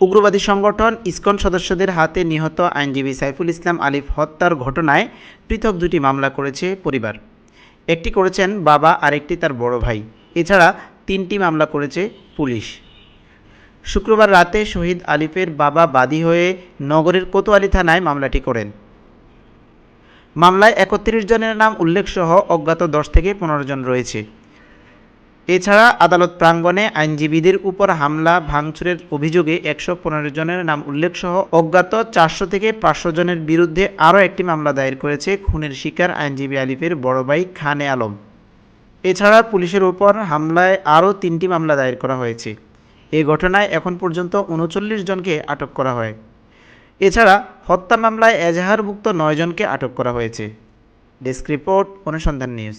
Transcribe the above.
উগ্রবাদী সংগঠন ইসকন সদস্যদের হাতে নিহত আইনজীবী সাইফুল ইসলাম আলিফ হত্যার ঘটনায় পৃথক দুটি মামলা করেছে পরিবার। একটি করেছেন বাবা, আরেকটি তার বড় ভাই। এছাড়া তিনটি মামলা করেছে পুলিশ। শুক্রবার রাতে শহীদ আলিফের বাবা বাদী হয়ে নগরের কোতোয়ালি থানায় মামলাটি করেন। মামলায় একত্রিশ জনের নাম উল্লেখসহ অজ্ঞাত দশ থেকে পনেরো জন রয়েছে। এছাড়া আদালত প্রাঙ্গণে আইনজীবীদের উপর হামলা, ভাঙচুরের অভিযোগে একশো পনেরো জনের নাম উল্লেখসহ অজ্ঞাত চারশো থেকে পাঁচশো জনের বিরুদ্ধে আরও একটি মামলা দায়ের করেছে খুনের শিকার আইনজীবী আলিফের বড় ভাই খানে আলম। এছাড়া পুলিশের উপর হামলায় আরও তিনটি মামলা দায়ের করা হয়েছে। এ ঘটনায় এখন পর্যন্ত উনচল্লিশ জনকে আটক করা হয়। এছাড়া হত্যা মামলায় এজাহারভুক্ত নয় জনকে আটক করা হয়েছে। ডেস্ক রিপোর্ট, অনুসন্ধান নিউজ।